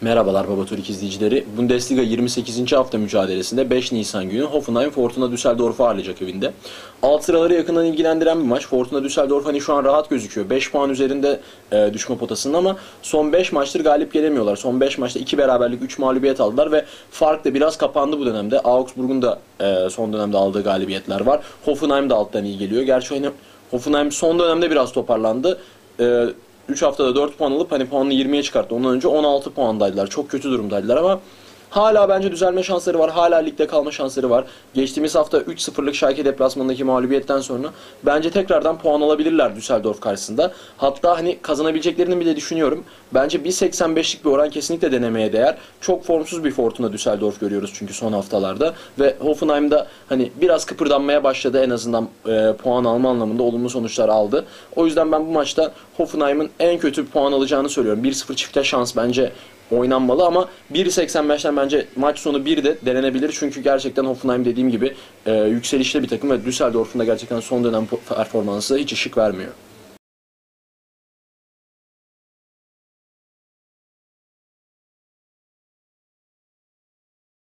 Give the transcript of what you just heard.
Merhabalar Baba Türk izleyicileri. Bundesliga 28. hafta mücadelesinde 5 Nisan günü Hoffenheim Fortuna Düsseldorf'u ağırlayacak evinde. Alt sıraları yakından ilgilendiren bir maç. Fortuna Düsseldorf hani şu an rahat gözüküyor. 5 puan üzerinde e, düşme potasında ama son 5 maçtır galip gelemiyorlar. Son 5 maçta 2 beraberlik 3 mağlubiyet aldılar ve fark da biraz kapandı bu dönemde. Augsburg'un da e, son dönemde aldığı galibiyetler var. Hoffenheim de alttan iyi geliyor. Gerçi hani Hoffenheim son dönemde biraz toparlandı. E, 3 haftada 4 puan alıp hani puanını 20'ye çıkarttı. Ondan önce 16 puandaydılar. Çok kötü durumdaydılar ama hala bence düzelme şansları var. Hala ligde kalma şansları var. Geçtiğimiz hafta 3-0'lık Schalke deplasmanındaki mağlubiyetten sonra bence tekrardan puan alabilirler Düsseldorf karşısında. Hatta hani kazanabileceklerini bile düşünüyorum. Bence 1.85'lik bir oran kesinlikle denemeye değer. Çok formsuz bir Fortuna Düsseldorf görüyoruz çünkü son haftalarda ve Hoffenheim'da hani biraz kıpırdanmaya başladı en azından e, puan alma anlamında olumlu sonuçlar aldı. O yüzden ben bu maçta Hoffenheim'ın en kötü puan alacağını söylüyorum. 1-0 çifte şans bence oynanmalı ama 1.85'ten bence maç sonu 1 de denenebilir. Çünkü gerçekten Hoffenheim dediğim gibi e, yükselişte bir takım ve Düsseldorf'un da gerçekten son dönem performansı hiç ışık vermiyor.